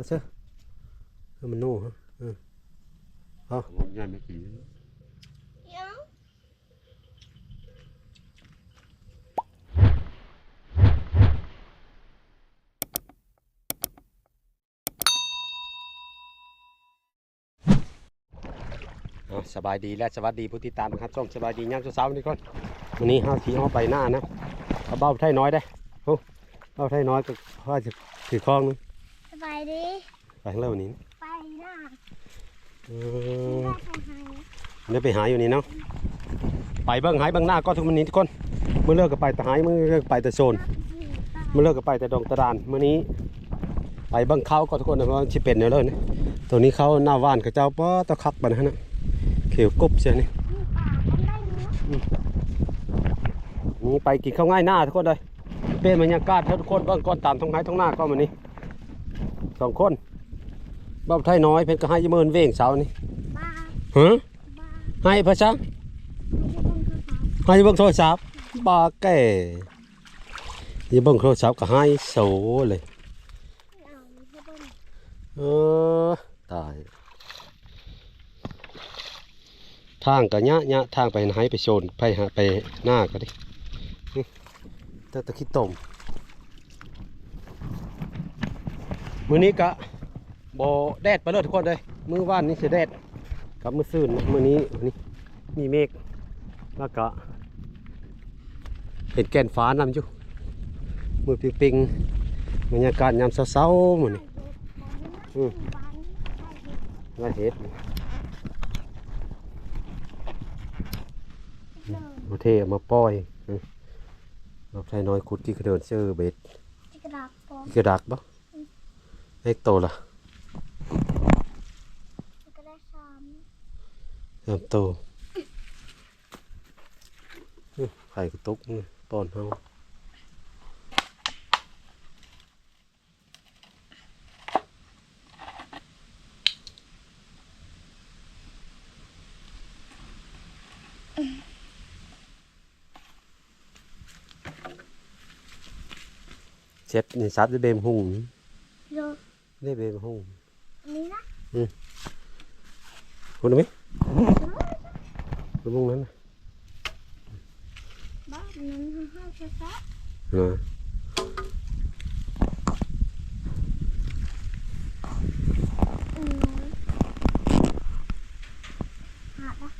เอาเชื่อเอามันโน่ฮะเออเอาผมใหญ่ไม่กี่ยังเอาสบายดีและสวัสดีผู้ติดตามนะครับช่องสบายดียามเช้าๆนี่ก่อนวันนี้ห้าทีเอาไปหน้านะเอาเบ้าไทยน้อยได้โอ้เบ้าไทยน้อยก็ว่าจะถือคล้องนึง สบายดีไปข้างเล่วันนี้ไปหน้าเออได้ไปหาเดี๋ยวไปหาอยู่นี่เนาะไปเบิ้งหายเบิ้งหน้าก็ทุกมันนี้ทุกคนเมื่อเลิกก็ไปแต่หายเมื่อเลิกไปแต่โซนเมื่อเลิกก็ไปแต่ดงตะดานเมื่อนี้ ไปเบิ้งเขาก็ทุกคนนะเพราะว่าชิเป็นเนยเลยนะตัวนี้เขาหน้าว่านเขาเจ้าป้อตะคักบัดนฮะนะเขียวกรุบเสียนี่มีป่ากันได้เนาะนี่ไปกินข้าวง่ายหน้าทุกคนเลยเป็นบรรยากาศให้ทุกคนเบิ้งก่อนตามท้องไม้ท้องหน้าก็มานี่ สองคนบ้าไทยน้อยเพิ่นก็ให้ยมเมินเว่งเสานี่บ้าฮะบ้าให้พระชังไม่ได้คนคือเขาให้เบิ่งโทรศัพท์บ้าแก่อยี่าเบิ่งโทรศัพท์ก็ให้โสเลยเอาให้เบิ่งเออตายทางก็ยะยะทางไปไหนไปโซนไปหาไปหน้าก็ดินี่ตะตะคิดต้ม มื้อนี้กะบ่แดดไปเลยทุกคนเลยมื้อว่านนี่สิแดดกับมื้อซื่นนะมื้อนี้มื้อนี้มีเมฆแล้วก็เห็นแก่นฟ้านำอยู่มือปิงๆบรรยากาศยามเช้าๆมื้อนี้อืมบ้านใช่เห็ดงานเห็ดเดินมาเทเอามาปล่อยอืมเราใช้น้อยขุดที่กระเดินเชื่อเบ็ดที่กระดาษปลอมที่กระดักบ่ เล็กโตละที่กระดาษซ้เริ่มโตไข่กระตุกนี่ป้อนเฮาเจ็บนี่ซัดด้วยเบมหุ่ง ดี๋ยวได้เบมหุ่งอันนี้นะคุณดูไหมคุณมุงนั้นน่ะ บ้านนั้นห้าช้าช้า เออ ๆอืมหาดนะ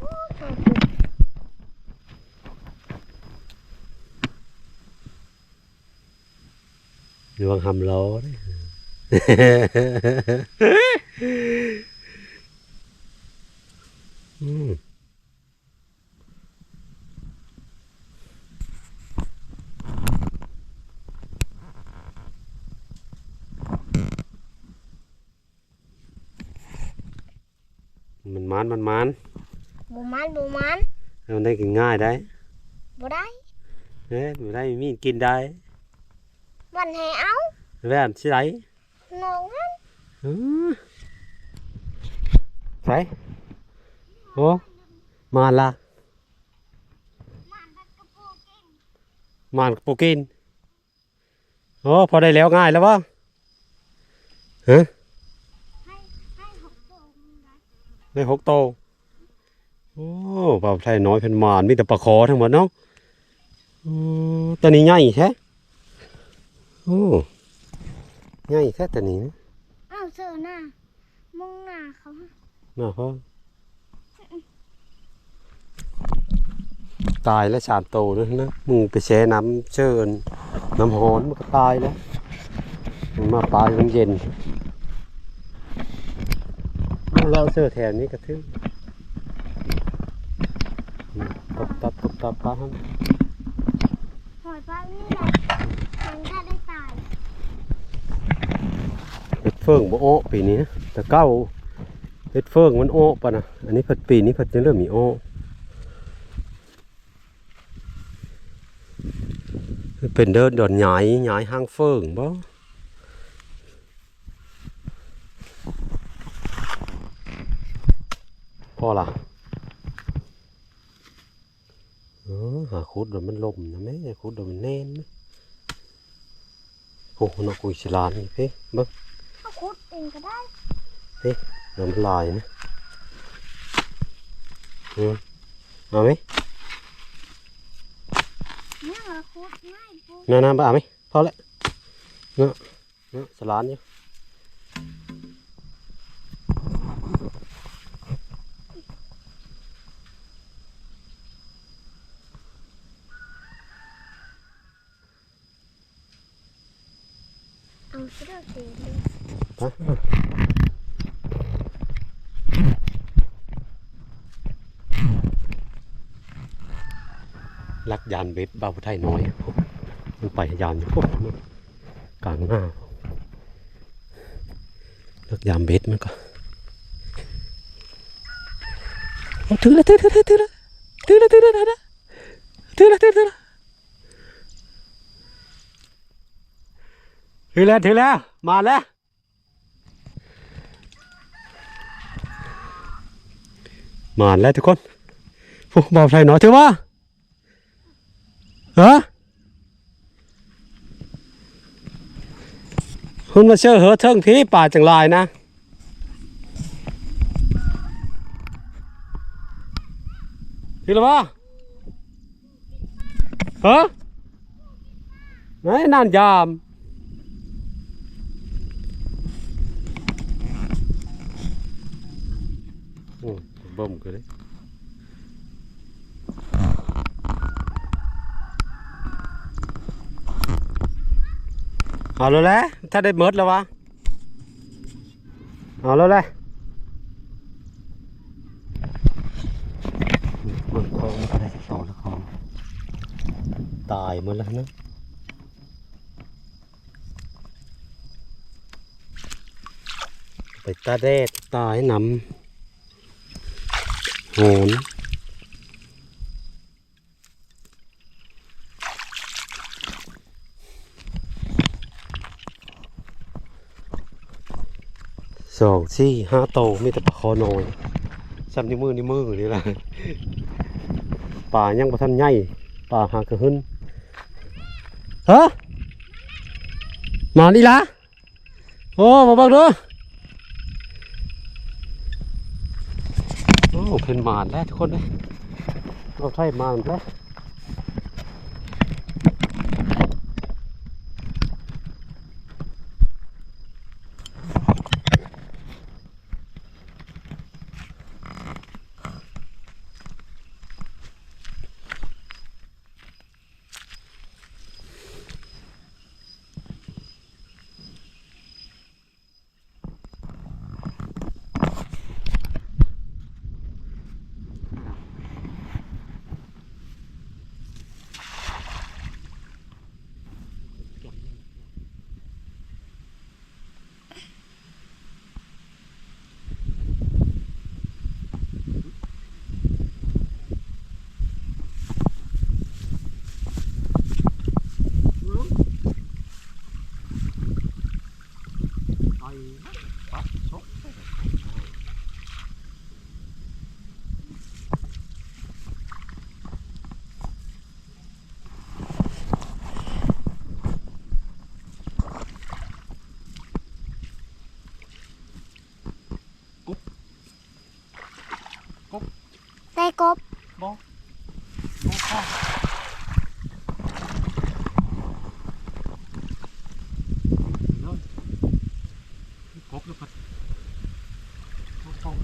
โอ้โห ระวังหำล้อเด้อืมมันมันมันมันบูมันบูมันแล้วมันได้กินง่ายได้บูได้เอ๊ะมันได้มีกินได้ วันให้เอาแว่นสิไรน้องนั้นอือใส่โอ้มาละมันมันกระโปรงเก่งมานปูกินโอ้พอได้แล้วง่ายแล้ววะฮะให้ให้หกตัวนะได้หกโตวโอ้เปล่าไทยน้อยเพิ่นมานมีแต่ปลาคอทั้งหมดเนาะโอ้ตัวนี้ใหญ่แท้ โอ้ใหญ่แท้ตัวนี้นะอ้าวเสือหน้ามุ่งหน้าเขาน่าพ่อตายแล้วสามโตวนะนะมึงไปแช่น้ำเชิญน้ำหอนมันก็ตายแล้วมันมาปลายมันเย็นเราเสื้อแถวนี้ก็ทึ่งอืมตบตับตบตับปลาครับหอยปลานี่แหละมันถ้าได้ตาย เฟืองบ่โอปีนี้นะแต่เก้าเห็ดเฟืองมันโอปะนะอันนี้ผัดปีนี้ผัดจะเริ่มมีโอเป็นเดินดอนหยายหยายห้างเฟืองบ่พอละเออหาคุดเดี๋ยวมันลมนะแม่คุดเดี๋ยวมันแน่นนะคุอ้นกกุยสลานนี่เพ่เบิ่งถ้า เองก็ได้เพ่น้ำลายนะอืมเอาไหมเนี่ยเราคุดง่ายปุ๊บน้าน้ำบ้าไหมพอแล้วเนาะเนาะสลานอยู่ ยานเบ็ดเบาไทยน้อยมันไปยานอยู่พวกลางหน้าเลือกยานเบ็ดมันก็ถือล้วถือล้วถือแล้วะถือล้วถือล้วถือละถือละถือละถือแล้วถือแล้วมาแล้วมาแล้วทุกคนพวกเบาไทยน้อยถือว่า ฮะคุณมาเชื่อเหอเทิงพี่ป่าจังลายนะถือแล้วว่ฮะไหนนานยามโอ้บ่มกันเลย เอาแล้วแหละถ้าได้เมิดแล้ววะเอาแล้วแหละมันคลองมันก็ได้สองละคลองตายหมดแล้วนะไปตาแดดตายหนำโหน สองสี่ห้าโตมีแต่ปลาคอน้อยซ้ำนิ้วมือนิ้วมือนี่ละป่ายังประทันใหญ่ป่าหากระหึนฮะมาดีละโอ้มาบังดูโอ้เพิ่นมานแล้วทุกคนเลยเราใช่มานแล้ว ได้กบบอกอกบหอง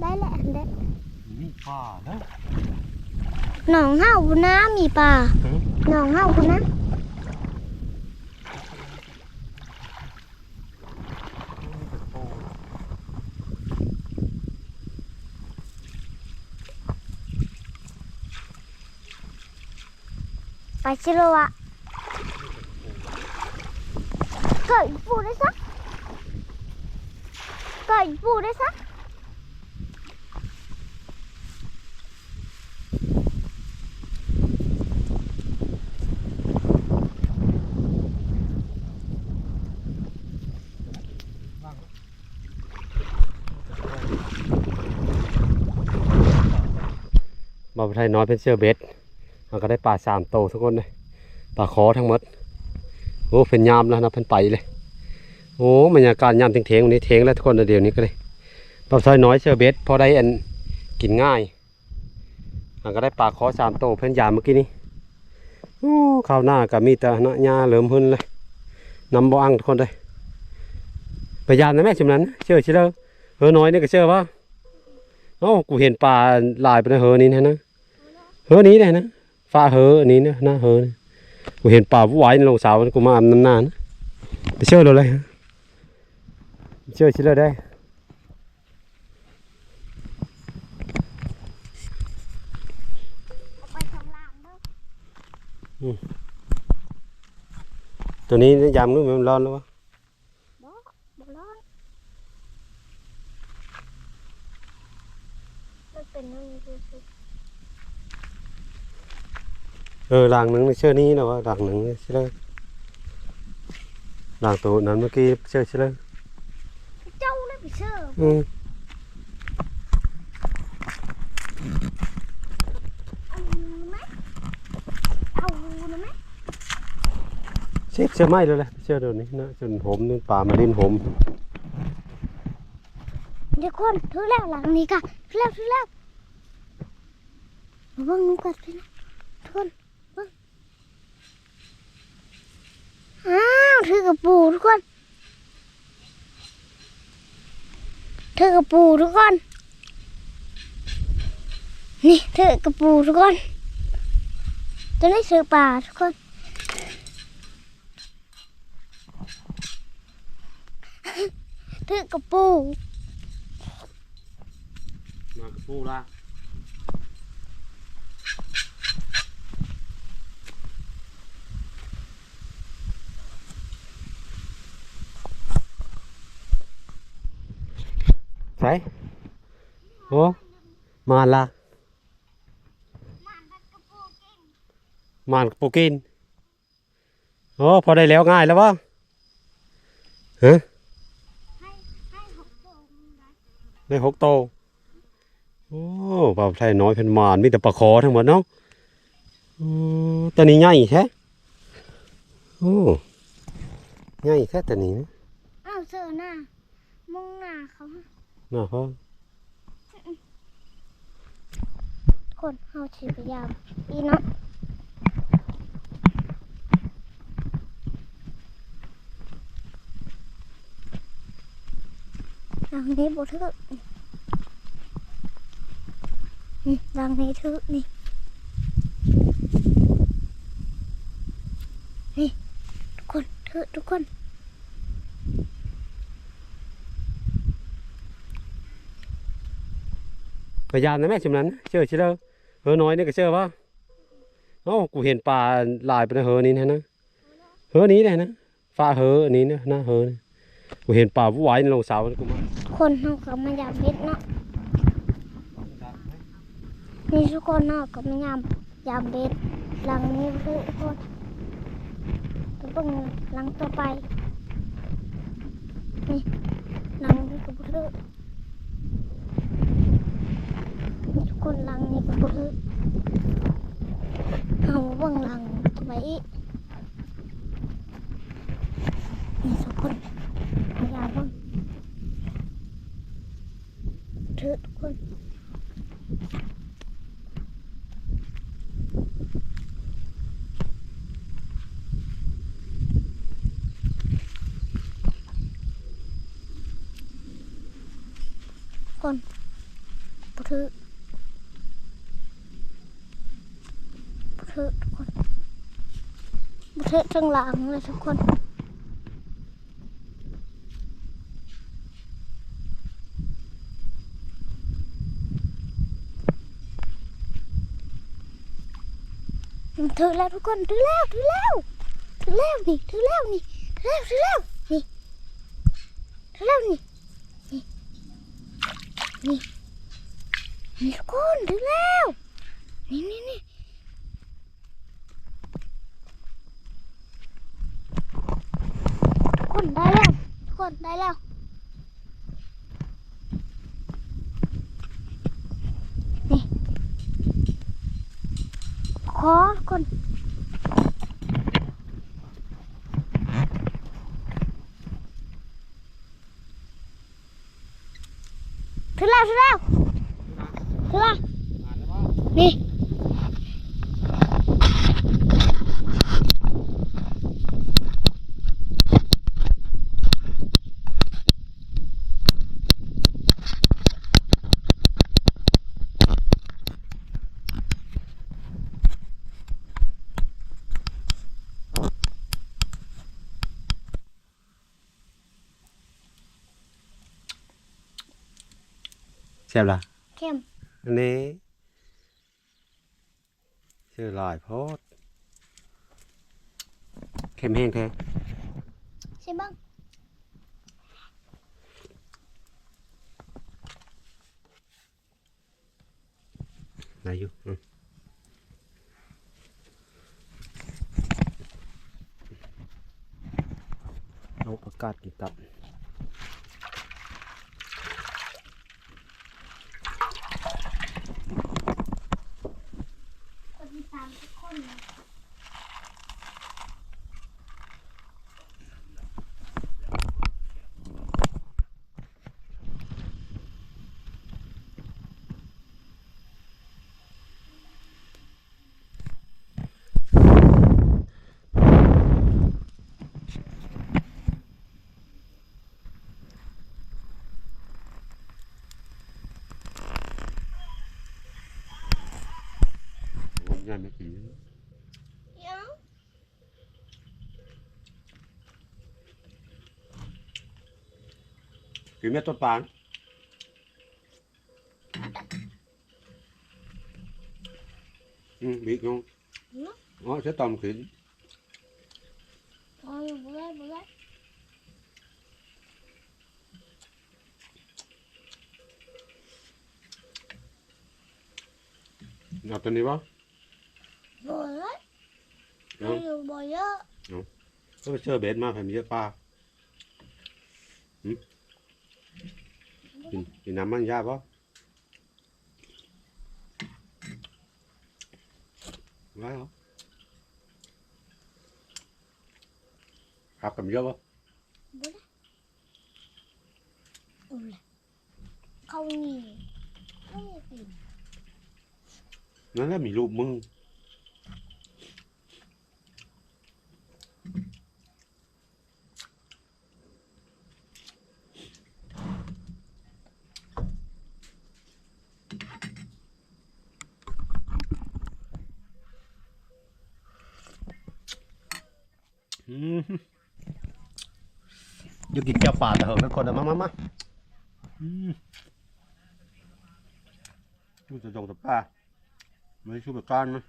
ได้แหละได้มีปลาแล้หนองเห่าบุนะมีปลาหนองเห่าบุนะ わしろはไก่ปูได้ซะไก่ปูได้ซะมาไทยน้อยเป็นเสื้อเบส เราก็ได้ปลาสามโตทุกคนเลยปลาคอทั้งหมดโอ้เป็นยามแล้วนะเพิ่นไปเลย โอ้บรรยากาศยามเทงๆวันนี้เทงแล้วทุกคนเดี๋ยวนี้ก็เลยบาไทยน้อยเชือเบ็ดพอได้อันกินง่ายเราก็ได้ปลาคอสามโตเพิ่นยามเมื่อกี้นี้โอ้ข้าวหน้าก็มีแต่หน้าหญ้าเหลิมหึนเลยนำบ่อังทุกคนเลยพยายามนะแม่ชุมนั้นเชื่อเชื่อเฮอน้อยนี่ก็เชื่อว่าเอ้ากูเห็นปลาลายไปในเหอนี้นะเหอนี้เลยนะ ฟ้าเหออันนี้นะหน้าเหอนกูเห็นปลาผู้ไหวในลงสาวกูมาอาบน้ำนานนะไปเชื่อเราเลยฮะเชื่อชิเลยได้เอาได้ตัวนี้ยามนู้นมันร้อนแล้ววะ บ่บ่ร้อนมันเป็นนั่นคือสิ เออหลังหนึ่งเชื่อนี้นะวะหลังหนึ่งเชื่อหลังตัวนั้นเมื่อกี้เชื่อเชื่อเจ้าเลยไปเชื่ออืมเอาหูไหมเอาหูนะไหมเชื่อเชื่อไม่เลยแหละเชื่อตัวนี้นะจนผมนี่ปลามาลิ้นผมเดี๋ยวคนถือแล้วหลังนี้ค่ะถือแล้วถือแล้วระวังงูกัดไปนะทุกคนเบิ่ง อ้าวถือกระปูทุกคนถือกระปูทุกคน นี่ถือกระปูทุกคน ตัวนี้ถือปลาทุกคนถือกระปูมากระปูละ ใส่โอ้มาละมานกระปูกินโอ้พอได้แล้วง่ายแล้ววะฮะให้ให้หกตัวได้หกโตโอ้ปลาไทยน้อยเป็นมานมีแต่ปลาคอทั้งหมดเนาะอ๋อตัวนี้ใหญ่แท้โอ้ใหญ่แท้ตัวนี้อ้าวเจอหน้ามุ่งหน้าเขา น่าพ่อคนเฮาสิพยายามอีเนาะดังนี้บ่ทึกดังนี้ทึกนี่นี่ทุกคนทึกทุกคน พยายามนะแม่ชมนั้นเชื่อเชื่อเฮอน้อยนี่ก็เชื่อว่าเอ้ากูเห็นปลาลายไปในเฮอนี้นะนะเฮอนี้เลยนะฟ้าเฮออันนี้นะหน้าเฮอนี่กูเห็นปลาผู้ไหวในลงสาวกูมาคนเฮาก็มายามเฮ็ดเนาะนี่ทุกคนเนาะก็มายามยามเบ็ดหลังนี้คือทุกคนก็เบิ่งหลังต่อไปนี่หลังนี้ก็บ่ถือนี่ ทุกคนลังนี้ก็บ่ถือเอาเบิ่งลังไปอีกนี่ทุกคนพยายามบิ่งถือทุกคนคนบ่ถือบ่ถือทุกคน บ่ถือทั้งหลังเลยทุกคนถือแล้วทุกคนถือแล้วถือแล้วถือแล้วนี่ถือแล้วนี่ถือแล้วถือแล้วนี่ถือแล้วนี่นี่นี่นี่ทุกคนถือแล้วนี่นี่นี่ทุก คนได้แล้วทุกคนได้แล้วนี่คอคนถึงแล้วถึงแล้วถึงแล้วนี่ แซ่บล่ะเข้มอันนี้ชื่อลอยโพดเค็มแห้งแท้ใช่บ้างไหนอยู่อืมเอาประกาศกินตับ คนที่ตามทุกคนเลย ผมยังไม่กินยังกินแม่ต้นปานอืมบิ๊กน้ บุเล่บุเล่เอาตัวนี้วะบุเล่เอา อยู่บ่เยอะก็ไปเชื่อเบสมาแผ่นเยอะปลาหืมกินกินน้ำมันยาปะไว้เหรอครับกับเยอะปะบุเล่บุเล่เขาหนีไม่ได้กิน นั่นแหละมีรูปมึง อยูกินแก้วปลาแต่เหอะทุกคนอะมามามาอืมดูจะจงกับป้าไม่ชูแบบการนะ